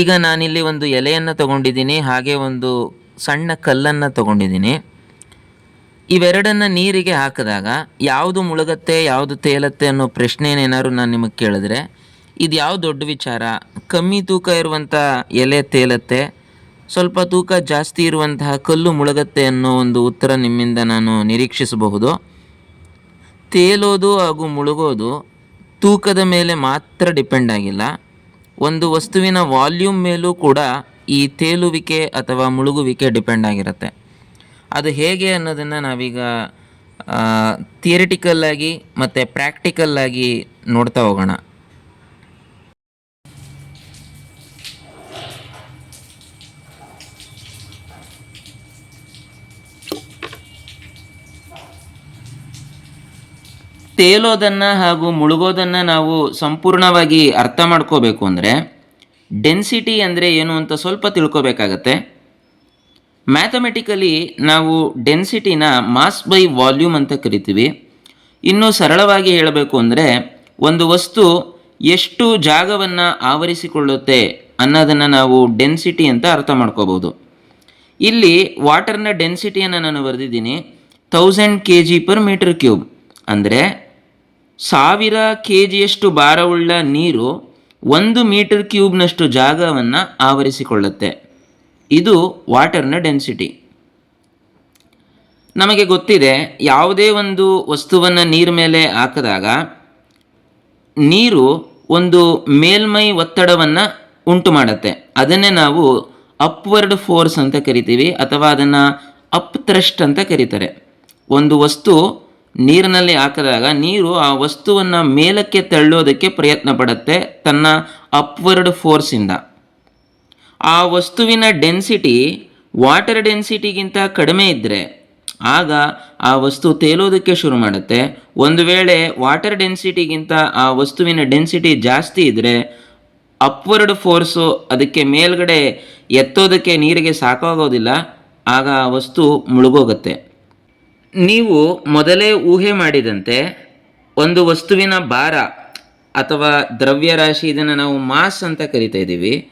ಈಗ ನಾನಿಲ್ಲಿ ಒಂದು ಎಲೆಯನ್ನು ತಗೊಂಡಿದ್ದೀನಿ, ಹಾಗೆ ಒಂದು ಸಣ್ಣ ಕಲ್ಲನ್ನು ತಗೊಂಡಿದ್ದೀನಿ. ಇವೆರಡನ್ನು ನೀರಿಗೆ ಹಾಕಿದಾಗ ಯಾವುದು ಮುಳುಗತ್ತೆ, ಯಾವುದು ತೇಲತ್ತೆ ಅನ್ನೋ ಪ್ರಶ್ನೆನೇನಾದ್ರು ನಾನು ನಿಮಗೆ ಕೇಳಿದ್ರೆ, ಇದು ಯಾವ ದೊಡ್ಡ ವಿಚಾರ? ಕಮ್ಮಿ ತೂಕ ಇರುವಂಥ ಎಲೆ ತೇಲತ್ತೆ, ಸ್ವಲ್ಪ ತೂಕ ಜಾಸ್ತಿ ಇರುವಂತಹ ಕಲ್ಲು ಮುಳುಗತ್ತೆ ಅನ್ನೋ ಒಂದು ಉತ್ತರ ನಿಮ್ಮಿಂದ ನಾನು ನಿರೀಕ್ಷಿಸಬಹುದು. ತೇಲೋದು ಹಾಗೂ ಮುಳುಗೋದು ತೂಕದ ಮೇಲೆ ಮಾತ್ರ ಡಿಪೆಂಡ್ ಆಗಿಲ್ಲ. ಒಂದು ವಸ್ತುವಿನ ವಾಲ್ಯೂಮ್ ಮೇಲೂ ಕೂಡ ಈ ತೇಲುವಿಕೆ ಅಥವಾ ಮುಳುಗುವಿಕೆ ಡಿಪೆಂಡ್ ಆಗಿರುತ್ತೆ. ಅದು ಹೇಗೆ ಅನ್ನೋದನ್ನು ನಾವೀಗ ಥಿಯರಿಟಿಕಲ್ ಆಗಿ ಮತ್ತು ಪ್ರಾಕ್ಟಿಕಲ್ ಆಗಿ ನೋಡ್ತಾ ಹೋಗೋಣ. ತೇಲೋದನ್ನು ಹಾಗೂ ಮುಳುಗೋದನ್ನು ನಾವು ಸಂಪೂರ್ಣವಾಗಿ ಅರ್ಥ ಮಾಡ್ಕೋಬೇಕು ಅಂದರೆ ಡೆನ್ಸಿಟಿ ಅಂದರೆ ಏನು ಅಂತ ಸ್ವಲ್ಪ ತಿಳ್ಕೋಬೇಕಾಗತ್ತೆ. ಮ್ಯಾಥಮೆಟಿಕಲಿ ನಾವು ಡೆನ್ಸಿಟಿನ ಮಾಸ್ ಬೈ ವಾಲ್ಯೂಮ್ ಅಂತ ಕರಿತೀವಿ. ಇನ್ನೂ ಸರಳವಾಗಿ ಹೇಳಬೇಕು ಅಂದರೆ ಒಂದು ವಸ್ತು ಎಷ್ಟು ಜಾಗವನ್ನು ಆವರಿಸಿಕೊಳ್ಳುತ್ತೆ ಅನ್ನೋದನ್ನು ನಾವು ಡೆನ್ಸಿಟಿ ಅಂತ ಅರ್ಥ ಮಾಡ್ಕೋಬೋದು ಇಲ್ಲಿ ವಾಟರ್ನ ಡೆನ್ಸಿಟಿಯನ್ನು ನಾನು ಬರೆದಿದ್ದೀನಿ thousand K G per metre cube ಅಂದರೆ ಸಾವಿರ ಕೆ ಜಿಯಷ್ಟು ಭಾರವುಳ್ಳ ನೀರು ಒಂದು ಮೀಟರ್ ಕ್ಯೂಬ್ನಷ್ಟು ಜಾಗವನ್ನು ಆವರಿಸಿಕೊಳ್ಳುತ್ತೆ. ಇದು ವಾಟರ್ನ ಡೆನ್ಸಿಟಿ. ನಮಗೆ ಗೊತ್ತಿದೆ, ಯಾವುದೇ ಒಂದು ವಸ್ತುವನ್ನು ನೀರ ಮೇಲೆ ಹಾಕಿದಾಗ ನೀರು ಒಂದು ಮೇಲ್ಮೈ ಒತ್ತಡವನ್ನು ಉಂಟು ಮಾಡುತ್ತೆ. ಅದನ್ನೇ ನಾವು ಅಪ್ವರ್ಡ್ ಫೋರ್ಸ್ ಅಂತ ಕರಿತೀವಿ, ಅಥವಾ ಅದನ್ನು ಅಪ್ ಥ್ರಸ್ಟ್ ಅಂತ ಕರೀತಾರೆ. ಒಂದು ವಸ್ತು ನೀರಿನಲ್ಲಿ ಹಾಕಿದಾಗ ನೀರು ಆ ವಸ್ತುವನ್ನು ಮೇಲಕ್ಕೆ ತಳ್ಳೋದಕ್ಕೆ ಪ್ರಯತ್ನ ಪಡುತ್ತೆ ತನ್ನ ಅಪ್ವರ್ಡ್ ಫೋರ್ಸಿಂದ ಆ ವಸ್ತುವಿನ ಡೆನ್ಸಿಟಿ ವಾಟರ್ ಡೆನ್ಸಿಟಿಗಿಂತ ಕಡಿಮೆ ಇದ್ದರೆ ಆಗ ಆ ವಸ್ತು ತೇಲೋದಕ್ಕೆ ಶುರು ಮಾಡುತ್ತೆ. ಒಂದು ವೇಳೆ ವಾಟರ್ ಡೆನ್ಸಿಟಿಗಿಂತ ಆ ವಸ್ತುವಿನ ಡೆನ್ಸಿಟಿ ಜಾಸ್ತಿ ಇದ್ದರೆ ಅಪ್ವರ್ಡ್ ಫೋರ್ಸು ಅದಕ್ಕೆ ಮೇಲ್ಗಡೆ ಎತ್ತೋದಕ್ಕೆ ನೀರಿಗೆ ಸಾಕಾಗೋದಿಲ್ಲ, ಆಗ ಆ ವಸ್ತು ಮುಳುಗೋಗುತ್ತೆ. ನೀವು ಮೊದಲೇ ಊಹೆ ಮಾಡಿದಂತೆ ಒಂದು ವಸ್ತುವಿನ ಭಾರ ಅಥವಾ ದ್ರವ್ಯರಾಶಿ ಇದನ್ನು ನಾವು ಮಾಸ್ ಅಂತ ಕರಿತಾ ಇದ್ದೀವಿ.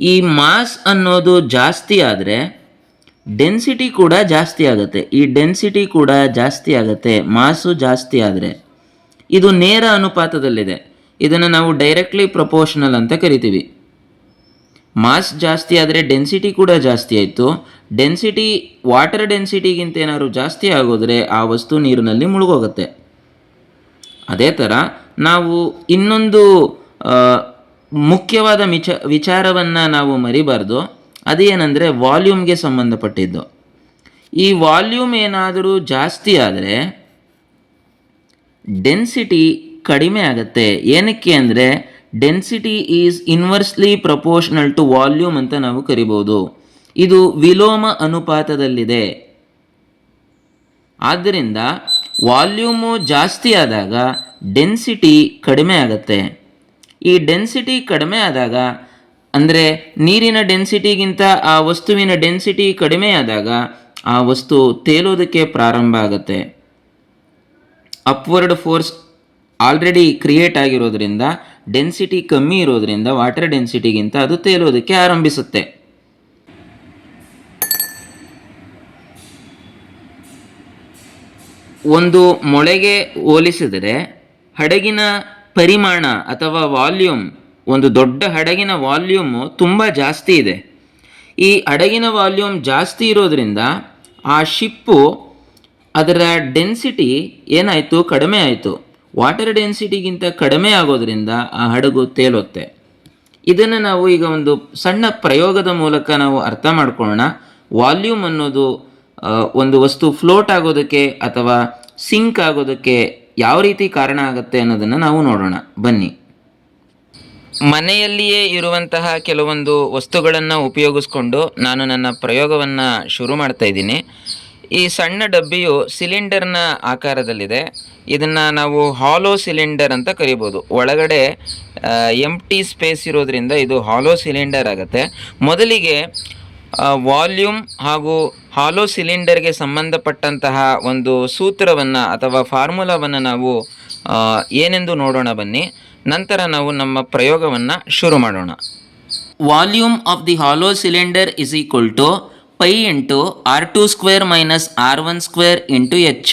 ಈ ಮಾಸ್ ಅನ್ನೋದು ಜಾಸ್ತಿ ಆದರೆ ಡೆನ್ಸಿಟಿ ಕೂಡ ಜಾಸ್ತಿ ಆಗುತ್ತೆ. ಈ ಡೆನ್ಸಿಟಿ ಕೂಡ ಜಾಸ್ತಿ ಆಗುತ್ತೆ. ಮಾಸು ಜಾಸ್ತಿ ಆದರೆ ಇದು ನೇರ ಅನುಪಾತದಲ್ಲಿದೆ. ಇದನ್ನು ನಾವು ಡೈರೆಕ್ಟ್ಲಿ ಪ್ರಪೋರ್ಷನಲ್ ಅಂತ ಕರಿತೀವಿ. ಮಾಸ್ ಜಾಸ್ತಿ ಆದರೆ ಡೆನ್ಸಿಟಿ ಕೂಡ ಜಾಸ್ತಿ ಆಯಿತು. ಡೆನ್ಸಿಟಿ ವಾಟರ್ ಡೆನ್ಸಿಟಿಗಿಂತ ಏನಾದ್ರು ಜಾಸ್ತಿ ಆಗೋದ್ರೆ ಆ ವಸ್ತು ನೀರಿನಲ್ಲಿ ಮುಳುಗೋಗುತ್ತೆ. ಅದೇ ಥರ ನಾವು ಇನ್ನೊಂದು ಮುಖ್ಯವಾದ ಮಿಚ, ವಿಚಾರವನ್ನು ನಾವು ಮರಿಬಾರ್ದು. ಅದೇನೆಂದರೆ ವಾಲ್ಯೂಮ್ಗೆ ಸಂಬಂಧಪಟ್ಟಿದ್ದು. ಈ ವಾಲ್ಯೂಮ್ ಏನಾದರೂ ಜಾಸ್ತಿ ಆದರೆ ಡೆನ್ಸಿಟಿ ಕಡಿಮೆ ಆಗುತ್ತೆ. ಏನಕ್ಕೆ ಅಂದರೆ density is inversely proportional to volume ಅಂತ ನಾವು ಕರಿಬೋದು. ಇದು ವಿಲೋಮ ಅನುಪಾತದಲ್ಲಿದೆ. ಆದ್ದರಿಂದ ವಾಲ್ಯೂಮು ಜಾಸ್ತಿ ಆದಾಗ ಡೆನ್ಸಿಟಿ ಕಡಿಮೆ ಆಗುತ್ತೆ. ಈ ಡೆನ್ಸಿಟಿ ಕಡಿಮೆ ಆದಾಗ, ಅಂದರೆ ನೀರಿನ ಡೆನ್ಸಿಟಿಗಿಂತ ಆ ವಸ್ತುವಿನ ಡೆನ್ಸಿಟಿ ಕಡಿಮೆ ಆದಾಗ ಆ ವಸ್ತು ತೇಲೋದಕ್ಕೆ ಪ್ರಾರಂಭ ಆಗುತ್ತೆ. ಅಪ್ವರ್ಡ್ ಫೋರ್ಸ್ ಆಲ್ರೆಡಿ ಕ್ರಿಯೇಟ್ ಆಗಿರೋದ್ರಿಂದ ಡೆನ್ಸಿಟಿ ಕಮ್ಮಿ ಇರೋದ್ರಿಂದ ವಾಟರ್ ಡೆನ್ಸಿಟಿಗಿಂತ ಅದು ತೇಲೋದಕ್ಕೆ ಆರಂಭಿಸುತ್ತೆ. ಒಂದು ಮೊಳೆಗೆ ಹೋಲಿಸಿದರೆ ಹಡಗಿನ ಪರಿಮಾಣ ಅಥವಾ ವಾಲ್ಯೂಮ್ ಒಂದು ದೊಡ್ಡ ಹಡಗಿನ ವಾಲ್ಯೂಮ್ ತುಂಬ ಜಾಸ್ತಿ ಇದೆ. ಈ ಹಡಗಿನ ವಾಲ್ಯೂಮ್ ಜಾಸ್ತಿ ಇರೋದ್ರಿಂದ ಆ ಶಿಪ್ಪು ಅದರ ಡೆನ್ಸಿಟಿ ಏನಾಯಿತು? ಕಡಿಮೆ ಆಯಿತು. ವಾಟರ್ ಡೆನ್ಸಿಟಿಗಿಂತ ಕಡಿಮೆ ಆಗೋದ್ರಿಂದ ಆ ಹಡಗು ತೇಲುತ್ತೆ. ಇದನ್ನು ನಾವು ಈಗ ಒಂದು ಸಣ್ಣ ಪ್ರಯೋಗದ ಮೂಲಕ ನಾವು ಅರ್ಥ ಮಾಡ್ಕೊಳ್ಳೋಣ. ವಾಲ್ಯೂಮ್ ಅನ್ನೋದು ಒಂದು ವಸ್ತು ಫ್ಲೋಟ್ ಆಗೋದಕ್ಕೆ ಅಥವಾ ಸಿಂಕ್ ಆಗೋದಕ್ಕೆ ಯಾವ ರೀತಿ ಕಾರಣ ಆಗುತ್ತೆ ಅನ್ನೋದನ್ನು ನಾವು ನೋಡೋಣ. ಬನ್ನಿ. ಮನೆಯಲ್ಲಿಯೇ ಇರುವಂತಹ ಕೆಲವೊಂದು ವಸ್ತುಗಳನ್ನು ಉಪಯೋಗಿಸ್ಕೊಂಡು ನಾನು ನನ್ನ ಪ್ರಯೋಗವನ್ನು ಶುರು ಮಾಡ್ತಾ ಇದ್ದೀನಿ. ಈ ಸಣ್ಣ ಡಬ್ಬಿಯು ಸಿಲಿಂಡರ್ನ ಆಕಾರದಲ್ಲಿದೆ. ಇದನ್ನು ನಾವು ಹಾಲೋ ಸಿಲಿಂಡರ್ ಅಂತ ಕರಿಬೋದು. ಒಳಗಡೆ ಎಂ ಟಿ ಸ್ಪೇಸ್ ಇರೋದ್ರಿಂದ ಇದು ಹಾಲೋ ಸಿಲಿಂಡರ್ ಆಗುತ್ತೆ. ಮೊದಲಿಗೆ ವಾಲ್ಯೂಮ್ ಹಾಗೂ ಹಾಲೋ ಸಿಲಿಂಡರ್ಗೆ ಸಂಬಂಧಪಟ್ಟಂತಹ ಒಂದು ಸೂತ್ರವನ್ನು ಅಥವಾ ಫಾರ್ಮುಲಾವನ್ನು ನಾವು ಏನೆಂದು ನೋಡೋಣ ಬನ್ನಿ. ನಂತರ ನಾವು ನಮ್ಮ ಪ್ರಯೋಗವನ್ನು ಶುರು ಮಾಡೋಣ. Volume of the hollow cylinder is equal to pi into R two square minus R one square into H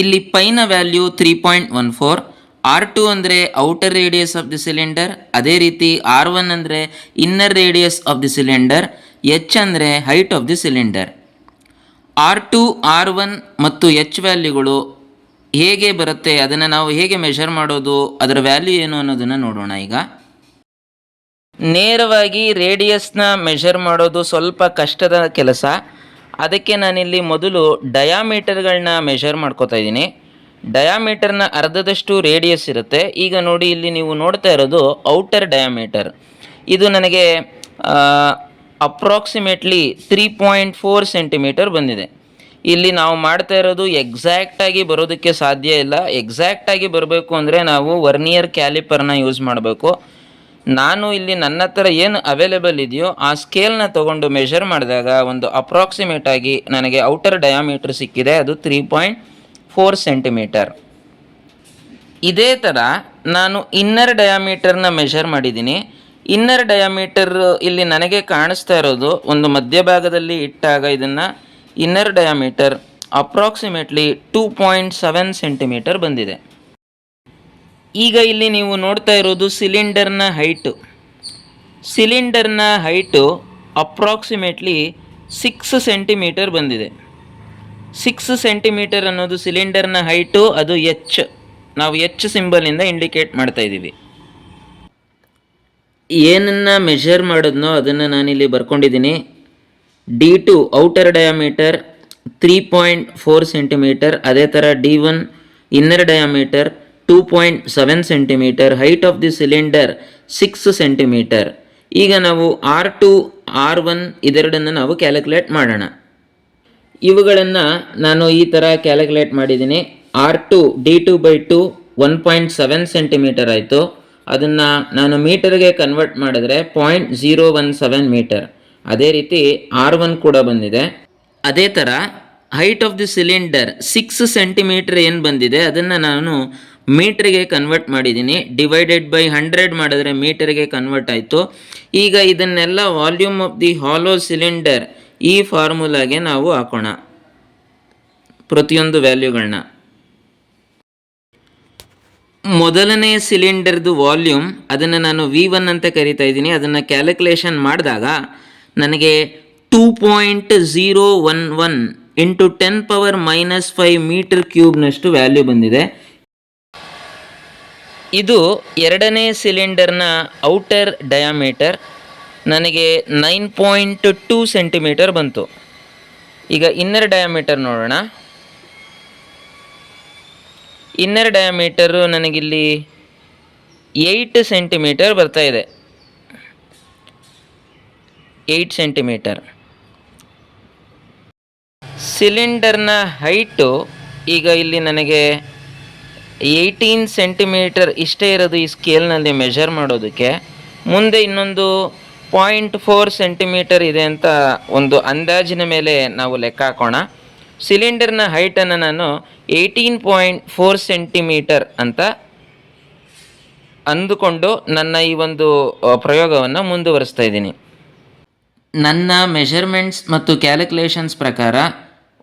ಇಲ್ಲಿ ಪೈನ value three point one four R two ಅಂದರೆ outer radius of the cylinder ಅದೇ ರೀತಿ R one ಅಂದರೆ inner radius of the cylinder H ಅಂದರೆ height of the cylinder R two R one ಮತ್ತು H ವ್ಯಾಲ್ಯೂಗಳು ಹೇಗೆ ಬರುತ್ತೆ, ಅದನ್ನು ನಾವು ಹೇಗೆ ಮೆಷರ್ ಮಾಡೋದು, ಅದರ ವ್ಯಾಲ್ಯೂ ಏನು ಅನ್ನೋದನ್ನು ನೋಡೋಣ ಈಗ. ನೇರವಾಗಿ ರೇಡಿಯಸ್ನ ಮೆಷರ್ ಮಾಡೋದು ಸ್ವಲ್ಪ ಕಷ್ಟದ ಕೆಲಸ. ಅದಕ್ಕೆ ನಾನಿಲ್ಲಿ ಮೊದಲು ಡಯಾಮೀಟರ್ಗಳನ್ನ ಮೆಷರ್ ಮಾಡ್ಕೋತಾ ಇದ್ದೀನಿ. ಡಯಾಮೀಟರ್ನ ಅರ್ಧದಷ್ಟು ರೇಡಿಯಸ್ ಇರುತ್ತೆ. ಈಗ ನೋಡಿ ಇಲ್ಲಿ ನೀವು ನೋಡ್ತಾ ಇರೋದು ಔಟರ್ ಡಯಾಮೀಟರ್. ಇದು ನನಗೆ approximately three point four centimetre ಬಂದಿದೆ. ಇಲ್ಲಿ ನಾವು ಮಾಡ್ತಾ ಇರೋದು ಎಕ್ಸಾಕ್ಟಾಗಿ ಬರೋದಕ್ಕೆ ಸಾಧ್ಯ ಇಲ್ಲ. ಎಕ್ಸಾಕ್ಟಾಗಿ ಬರಬೇಕು ಅಂದರೆ ನಾವು ವರ್ನಿಯರ್ ಕ್ಯಾಲಿಪರ್ನ ಯೂಸ್ ಮಾಡಬೇಕು. ನಾನು ಇಲ್ಲಿ ನನ್ನ ಹತ್ರ ಏನು ಅವೈಲೇಬಲ್ ಇದೆಯೋ ಆ ಸ್ಕೇಲ್ನ ತಗೊಂಡು ಮೆಷರ್ ಮಾಡಿದಾಗ ಒಂದು ಅಪ್ರಾಕ್ಸಿಮೇಟ್ ಆಗಿ ನನಗೆ ಔಟರ್ ಡಯಾಮೀಟ್ರ್ ಸಿಕ್ಕಿದೆ, ಅದು ತ್ರೀ ಪಾಯಿಂಟ್ ಫೋರ್ ಸೆಂಟಿಮೀಟರ್ ಇದೇ ಥರ ನಾನು ಇನ್ನರ್ ಡಯಾಮೀಟರ್ನ ಮೆಷರ್ ಮಾಡಿದ್ದೀನಿ. ಇನ್ನರ್ ಡಯಾಮೀಟರ್ ಇಲ್ಲಿ ನನಗೆ ಕಾಣಿಸ್ತಾ ಇರೋದು ಒಂದು ಮಧ್ಯಭಾಗದಲ್ಲಿ ಇಟ್ಟಾಗ ಇದನ್ನು inner diameter approximately two point seven centimetre ಬಂದಿದೆ. ಈಗ ಇಲ್ಲಿ ನೀವು ನೋಡ್ತಾ ಇರೋದು ಸಿಲಿಂಡರ್ನ ಹೈಟು. ಸಿಲಿಂಡರ್ನ ಹೈಟು ಅಪ್ರಾಕ್ಸಿಮೇಟ್ಲಿ ಸಿಕ್ಸ್ ಸೆಂಟಿಮೀಟರ್ ಬಂದಿದೆ. ಸಿಕ್ಸ್ ಸೆಂಟಿಮೀಟರ್ ಅನ್ನೋದು ಸಿಲಿಂಡರ್ನ ಹೈಟು, ಅದು ಎಚ್. ನಾವು ಎಚ್ ಸಿಂಬಲಿಂದ ಇಂಡಿಕೇಟ್ ಮಾಡ್ತಾ ಇದ್ದೀವಿ. ಏನನ್ನು ಮೆಷರ್ ಮಾಡಿದ್ನೋ ಅದನ್ನು ನಾನಿಲ್ಲಿ ಬರ್ಕೊಂಡಿದ್ದೀನಿ. D two outer diameter three point four centimetre, ಅದೇ ಥರ D one inner diameter two point seven centimetre height of the cylinder six centimetre ಈಗ ನಾವು ಆರ್ ಟು ಆರ್ ಒನ್ ಇದೆರಡನ್ನು ನಾವು ಕ್ಯಾಲ್ಕುಲೇಟ್ ಮಾಡೋಣ. ಇವುಗಳನ್ನು ನಾನು ಈ ಥರ ಕ್ಯಾಲ್ಕುಲೇಟ್ ಮಾಡಿದ್ದೀನಿ. R two D two by two one point seven centimetre ಆಯಿತು. ಅದನ್ನು ನಾನು ಮೀಟರ್ಗೆ ಕನ್ವರ್ಟ್ ಮಾಡಿದ್ರೆ point zero one seven metre. ಅದೇ ರೀತಿ ಆರ್ ಒನ್ ಕೂಡ ಬಂದಿದೆ. ಅದೇ ಥರ height of the cylinder six centimetre ಏನು ಬಂದಿದೆ? ಅದನ್ನು ನಾನು ಮೀಟ್ರಿಗೆ ಕನ್ವರ್ಟ್ ಮಾಡಿದ್ದೀನಿ. ಡಿವೈಡೆಡ್ ಬೈ ಹಂಡ್ರೆಡ್ ಮಾಡಿದ್ರೆ ಮೀಟರ್ಗೆ ಕನ್ವರ್ಟ್ ಆಯಿತು. ಈಗ ಇದನ್ನೆಲ್ಲ volume of the hollow cylinder ಈ ಫಾರ್ಮುಲಾಗೆ ನಾವು ಹಾಕೋಣ. ಪ್ರತಿಯೊಂದು ವ್ಯಾಲ್ಯೂಗಳನ್ನ ಮೊದಲನೇ ಸಿಲಿಂಡರ್ದು ವಾಲ್ಯೂಮ್ ಅದನ್ನು ನಾನು ವಿ ಒನ್ ಅಂತ ಕರಿತಾ ಇದ್ದೀನಿ. ಅದನ್ನು ಕ್ಯಾಲ್ಕುಲೇಷನ್ ಮಾಡಿದಾಗ ನನಗೆ two point zero one one into ten power minus five metre ಕ್ಯೂಬ್ನಷ್ಟು value ಬಂದಿದೆ. ಇದು ಎರಡನೇ ಸಿಲಿಂಡರ್ನ ಔಟರ್ ಡಯಾಮೀಟರ್, ನನಗೆ ನೈನ್ ಪಾಯಿಂಟ್ ಟೂ ಸೆಂಟಿಮೀಟರ್ ಬಂತು. ಈಗ ಇನ್ನರ್ ಡಯಾಮೀಟರ್ ನೋಡೋಣ. ಇನ್ನರ್ ಡಯಾಮೀಟರು ನನಗಿಲ್ಲಿ ಏಯ್ಟ್ ಸೆಂಟಿಮೀಟರ್ ಬರ್ತಾ ಇದೆ. Eight centimetre. ಸಿಲಿಂಡರ್ನ ಹೈಟು ಈಗ ಇಲ್ಲಿ ನನಗೆ ಏಯ್ಟೀನ್ ಸೆಂಟಿಮೀಟರ್ ಇಷ್ಟೇ ಇರೋದು ಈ ಸ್ಕೇಲ್ನಲ್ಲಿ ಮೆಷರ್ ಮಾಡೋದಕ್ಕೆ. ಮುಂದೆ ಇನ್ನೊಂದು ಪಾಯಿಂಟ್ ಫೋರ್ ಸೆಂಟಿಮೀಟರ್ ಇದೆ ಅಂತ ಒಂದು ಅಂದಾಜಿನ ಮೇಲೆ ನಾವು ಲೆಕ್ಕ ಹಾಕೋಣ. ಸಿಲಿಂಡರ್ನ ಹೈಟನ್ನು ನಾನು ಏಯ್ಟೀನ್ ಪಾಯಿಂಟ್ ಫೋರ್ ಸೆಂಟಿಮೀಟರ್ ಅಂತ ಅಂದುಕೊಂಡು ನನ್ನ ಈ ಒಂದು ಪ್ರಯೋಗವನ್ನು ಮುಂದುವರಿಸ್ತಾ ಇದ್ದೀನಿ. ನನ್ನ ಮೆಷರ್ಮೆಂಟ್ಸ್ ಮತ್ತು ಕ್ಯಾಲ್ಕುಲೇಷನ್ಸ್ ಪ್ರಕಾರ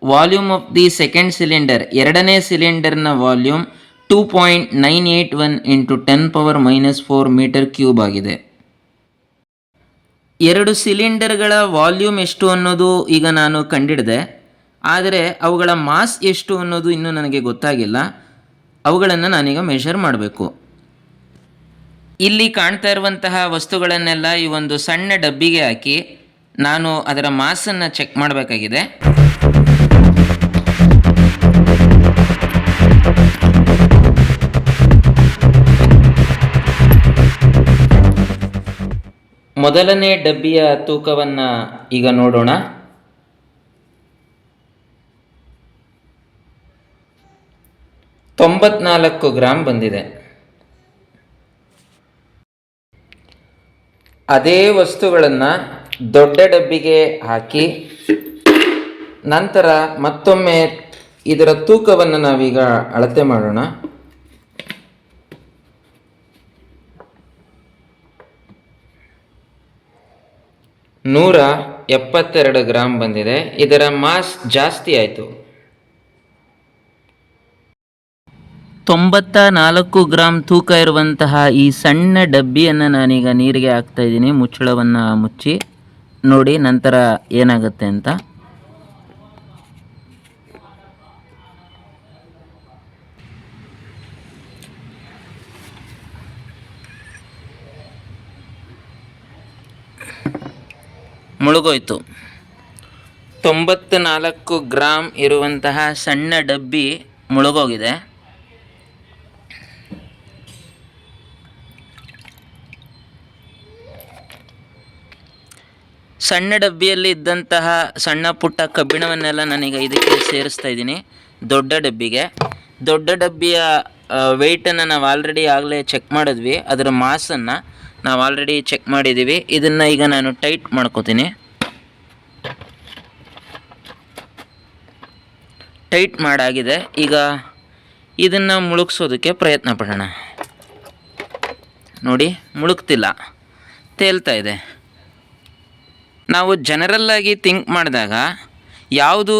volume of the second cylinder ಎರಡನೇ ಸಿಲಿಂಡರ್ನ volume two point nine eight one into ten power minus four metre cube ಆಗಿದೆ. ಎರಡು ಸಿಲಿಂಡರ್ಗಳ ವಾಲ್ಯೂಮ್ ಎಷ್ಟು ಅನ್ನೋದು ಈಗ ನಾನು ಕಂಡಿಡಿದೆ. ಆದರೆ ಅವುಗಳ ಮಾಸ್ ಎಷ್ಟು ಅನ್ನೋದು ಇನ್ನೂ ನನಗೆ ಗೊತ್ತಾಗಿಲ್ಲ. ಅವುಗಳನ್ನು ನಾನೀಗ ಮೆಷರ್ ಮಾಡಬೇಕು. ಇಲ್ಲಿ ಕಾಣ್ತಾ ಇರುವಂತಹ ವಸ್ತುಗಳನ್ನೆಲ್ಲ ಈ ಒಂದು ಸಣ್ಣ ಡಬ್ಬಿಗೆ ಹಾಕಿ ನಾನು ಅದರ ಮಾಸನ್ನು ಚೆಕ್ ಮಾಡಬೇಕಾಗಿದೆ. ಮೊದಲನೇ ಡಬ್ಬಿಯ ತೂಕವನ್ನು ಈಗ ನೋಡೋಣ. ತೊಂಬತ್ನಾಲ್ಕು ಗ್ರಾಮ್ ಬಂದಿದೆ. ಅದೇ ವಸ್ತುಗಳನ್ನು ದೊಡ್ಡ ಡಬ್ಬಿಗೆ ಹಾಕಿ, ನಂತರ ಮತ್ತೊಮ್ಮೆ ಇದರ ತೂಕವನ್ನು ನಾವೀಗ ಅಳತೆ ಮಾಡೋಣ. ನೂರ ಎಪ್ಪತ್ತೆರಡು ಗ್ರಾಮ್ ಬಂದಿದೆ. ಇದರ ಮಾಸ್ ಜಾಸ್ತಿ ಆಯಿತು. ತೊಂಬತ್ತ ನಾಲ್ಕು ಗ್ರಾಮ್ ತೂಕ ಇರುವಂತಹ ಈ ಸಣ್ಣ ಡಬ್ಬಿಯನ್ನು ನಾನೀಗ ನೀರಿಗೆ ಹಾಕ್ತಾ ಇದ್ದೀನಿ. ಮುಚ್ಚಳವನ್ನು ಮುಚ್ಚಿ ನೋಡಿ ನಂತರ ಏನಾಗುತ್ತೆ ಅಂತ. ಮುಳುಗೋಯ್ತು. ತೊಂಬತ್ತು ನಾಲ್ಕು ಗ್ರಾಮ್ ಇರುವಂತಹ ಸಣ್ಣ ಡಬ್ಬಿ ಮುಳುಗೋಗಿದೆ. ಸಣ್ಣ ಡಬ್ಬಿಯಲ್ಲಿ ಇದ್ದಂತಹ ಸಣ್ಣ ಪುಟ್ಟ ಕಬ್ಬಿಣವನ್ನೆಲ್ಲ ನನಗೆ ಇದಕ್ಕೆ ಸೇರಿಸ್ತಾ ಇದ್ದೀನಿ, ದೊಡ್ಡ ಡಬ್ಬಿಗೆ. ದೊಡ್ಡ ಡಬ್ಬಿಯ ವೆಯ್ಟನ್ನು ನಾವು ಆಲ್ರೆಡಿ ಆಗಲೇ ಚೆಕ್ ಮಾಡಿದ್ವಿ. ಅದರ ಮಾಸನ್ನು ನಾವು ಆಲ್ರೆಡಿ ಚೆಕ್ ಮಾಡಿದ್ದೀವಿ ಇದನ್ನು ಈಗ ನಾನು ಟೈಟ್ ಮಾಡ್ಕೋತೀನಿ. ಟೈಟ್ ಮಾಡಾಗಿದೆ. ಈಗ ಇದನ್ನು ಮುಳುಗಿಸೋದಕ್ಕೆ ಪ್ರಯತ್ನ ಪಡೋಣ. ನೋಡಿ, ಮುಳುಗ್ತಿಲ್ಲ. ತೇಲ್ತಾ ಇದೆ. ನಾವು ಜನರಲ್ಲಾಗಿ ಥಿಂಕ್ ಮಾಡಿದಾಗ ಯಾವುದು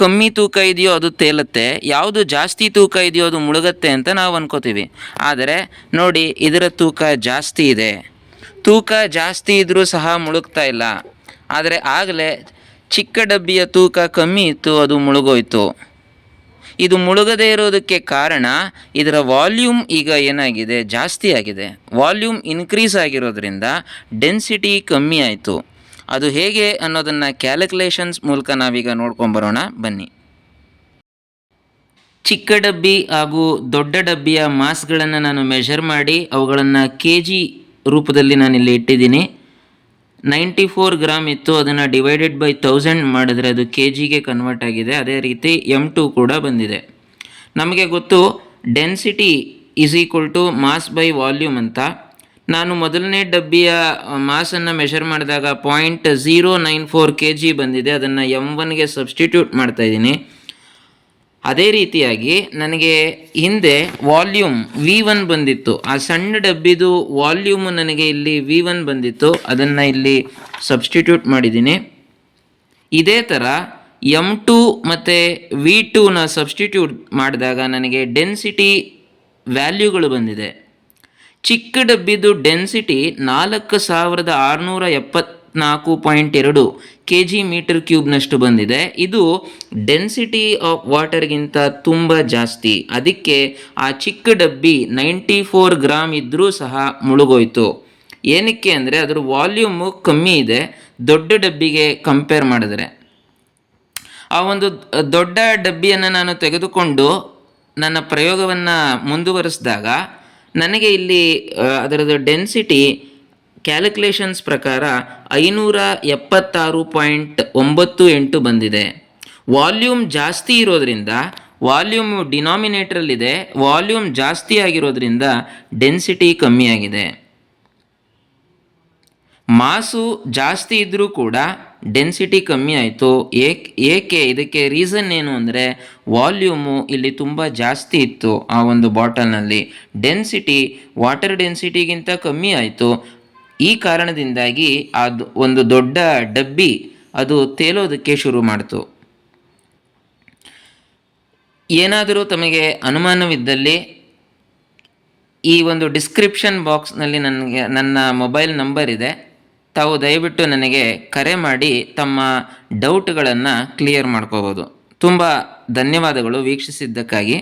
ಕಮ್ಮಿ ತೂಕ ಇದೆಯೋ ಅದು ತೇಲುತ್ತೆ, ಯಾವುದು ಜಾಸ್ತಿ ತೂಕ ಇದೆಯೋ ಅದು ಮುಳುಗತ್ತೆ ಅಂತ ನಾವು ಅನ್ಕೋತೀವಿ. ಆದರೆ ನೋಡಿ, ಇದರ ತೂಕ ಜಾಸ್ತಿ ಇದೆ. ತೂಕ ಜಾಸ್ತಿ ಇದ್ದರೂ ಸಹ ಮುಳುಗ್ತಾ ಇಲ್ಲ. ಆದರೆ ಆಗಲೇ ಚಿಕ್ಕ ಡಬ್ಬಿಯ ತೂಕ ಕಮ್ಮಿ ಇತ್ತು, ಅದು ಮುಳುಗೋಯ್ತು. ಇದು ಮುಳುಗದೇ ಇರೋದಕ್ಕೆ ಕಾರಣ ಇದರ ವಾಲ್ಯೂಮ್ ಈಗ ಏನಾಗಿದೆ, ಜಾಸ್ತಿ ಆಗಿದೆ. ವಾಲ್ಯೂಮ್ ಇನ್ಕ್ರೀಸ್ ಆಗಿರೋದ್ರಿಂದ ಡೆನ್ಸಿಟಿ ಕಮ್ಮಿ ಆಯಿತು. ಅದು ಹೇಗೆ ಅನ್ನೋದನ್ನು ಕ್ಯಾಲ್ಕುಲೇಷನ್ಸ್ ಮೂಲಕ ನಾವೀಗ ನೋಡ್ಕೊಂಬರೋಣ. ಬನ್ನಿ. ಚಿಕ್ಕ ಡಬ್ಬಿ ಹಾಗೂ ದೊಡ್ಡ ಡಬ್ಬಿಯ ಮಾಸ್ಗಳನ್ನು ನಾನು ಮೆಷರ್ ಮಾಡಿ ಅವುಗಳನ್ನು ಕೆ ಜಿ ರೂಪದಲ್ಲಿ ನಾನಿಲ್ಲಿ ಇಟ್ಟಿದ್ದೀನಿ. ನೈಂಟಿ ಫೋರ್ ಗ್ರಾಮ್ ಇತ್ತು, ಅದನ್ನು ಡಿವೈಡೆಡ್ ಬೈ ತೌಸಂಡ್ ಮಾಡಿದ್ರೆ ಅದು ಕೆ ಜಿಗೆ ಕನ್ವರ್ಟ್ ಆಗಿದೆ. ಅದೇ ರೀತಿ ಎಂ ಟು ಕೂಡ ಬಂದಿದೆ. ನಮಗೆ ಗೊತ್ತು density is equal to mass by volume ಅಂತ. ನಾನು ಮೊದಲನೇ ಡಬ್ಬಿಯ ಮಾಸನ್ನು ಮೆಷರ್ ಮಾಡಿದಾಗ point zero nine four K G ಬಂದಿದೆ. ಅದನ್ನು ಎಂ ಒನ್ಗೆ ಸಬ್ಸ್ಟಿಟ್ಯೂಟ್ ಮಾಡ್ತಾಯಿದ್ದೀನಿ ಅದೇ ರೀತಿಯಾಗಿ ನನಗೆ ಹಿಂದೆ ವಾಲ್ಯೂಮ್ ವಿ ಒನ್ ಬಂದಿತ್ತು. ಆ ಸಣ್ಣ ಡಬ್ಬಿದು ವಾಲ್ಯೂಮ್ ನನಗೆ ಇಲ್ಲಿ ವಿ ಒನ್ ಬಂದಿತ್ತು. ಅದನ್ನು ಇಲ್ಲಿ ಸಬ್ಸ್ಟಿಟ್ಯೂಟ್ ಮಾಡಿದ್ದೀನಿ. ಇದೇ ಥರ ಎಂ ಟು ಮತ್ತು ವಿ ಟೂನ ಸಬ್ಸ್ಟಿಟ್ಯೂಟ್ ಮಾಡಿದಾಗ ನನಗೆ ಡೆನ್ಸಿಟಿ ವ್ಯಾಲ್ಯೂಗಳು ಬಂದಿದೆ. ಚಿಕ್ಕ ಡಬ್ಬಿದು ಡೆನ್ಸಿಟಿ ನಾಲ್ಕು ಸಾವಿರದ ಆರುನೂರ ಎಪ್ಪತ್ನಾಲ್ಕು ಪಾಯಿಂಟ್ ಎರಡು ಕೆ ಜಿ ಮೀಟರ್ ಕ್ಯೂಬ್ನಷ್ಟು ಬಂದಿದೆ. ಇದು ಡೆನ್ಸಿಟಿ ಆಫ್ ವಾಟರ್ಗಿಂತ ತುಂಬ ಜಾಸ್ತಿ. ಅದಕ್ಕೆ ಆ ಚಿಕ್ಕ ಡಬ್ಬಿ ನೈಂಟಿ ಫೋರ್ ಗ್ರಾಮ್ ಇದ್ದರೂ ಸಹ ಮುಳುಗೋಯ್ತು. ಏನಕ್ಕೆ ಅಂದರೆ ಅದರ ವಾಲ್ಯೂಮು ಕಮ್ಮಿ ಇದೆ. ದೊಡ್ಡ ಡಬ್ಬಿಗೆ ಕಂಪೇರ್ ಮಾಡಿದ್ರೆ. ಆ ಒಂದು ದೊಡ್ಡ ಡಬ್ಬಿಯನ್ನು ನಾನು ತೆಗೆದುಕೊಂಡು ನನ್ನ ಪ್ರಯೋಗವನ್ನು ಮುಂದುವರಿಸಿದಾಗ ನನಗೆ ಇಲ್ಲಿ ಅದರದ್ದು ಡೆನ್ಸಿಟಿ ಕ್ಯಾಲ್ಕುಲೇಷನ್ಸ್ ಪ್ರಕಾರ ಐನೂರ ಎಪ್ಪತ್ತಾರು ಪಾಯಿಂಟ್ ಒಂಬತ್ತು ಎಂಟು ಬಂದಿದೆ. ವಾಲ್ಯೂಮ್ ಜಾಸ್ತಿ ಇರೋದ್ರಿಂದ ವಾಲ್ಯೂಮ್ ಡಿನಾಮಿನೇಟ್ರಲ್ಲಿದೆ ವಾಲ್ಯೂಮ್ ಜಾಸ್ತಿ ಆಗಿರೋದ್ರಿಂದ ಡೆನ್ಸಿಟಿ ಕಮ್ಮಿಯಾಗಿದೆ ಮಾಸು ಜಾಸ್ತಿ ಇದ್ದರೂ ಕೂಡ ಡೆನ್ಸಿಟಿ ಕಮ್ಮಿ ಆಯಿತು. ಏಕೆ ಏಕೆ ಇದಕ್ಕೆ ರೀಸನ್ ಏನು ಅಂದರೆ ವಾಲ್ಯೂಮು ಇಲ್ಲಿ ತುಂಬ ಜಾಸ್ತಿ ಇತ್ತು ಆ ಒಂದು ಬಾಟಲ್ನಲ್ಲಿ ಡೆನ್ಸಿಟಿ ವಾಟರ್ ಡೆನ್ಸಿಟಿಗಿಂತ ಕಮ್ಮಿ ಆಯಿತು. ಈ ಕಾರಣದಿಂದಾಗಿ ಅದು ಒಂದು ದೊಡ್ಡ ಡಬ್ಬಿ ಅದು ತೇಲೋದಕ್ಕೆ ಶುರು ಮಾಡಿತು. ಏನಾದರೂ ತಮಗೆ ಅನುಮಾನವಿದ್ದಲ್ಲಿ ಈ ಒಂದು ಡಿಸ್ಕ್ರಿಪ್ಷನ್ ಬಾಕ್ಸ್ನಲ್ಲಿ ನನಗೆ, ನನ್ನ ಮೊಬೈಲ್ ನಂಬರ್ ಇದೆ. ತಾವು ದಯವಿಟ್ಟು ನನಗೆ ಕರೆ ಮಾಡಿ ತಮ್ಮ ಡೌಟ್ಗಳನ್ನು ಕ್ಲಿಯರ್ ಮಾಡ್ಕೋಬೋದು. ತುಂಬ ಧನ್ಯವಾದಗಳು ವೀಕ್ಷಿಸಿದ್ದಕ್ಕಾಗಿ.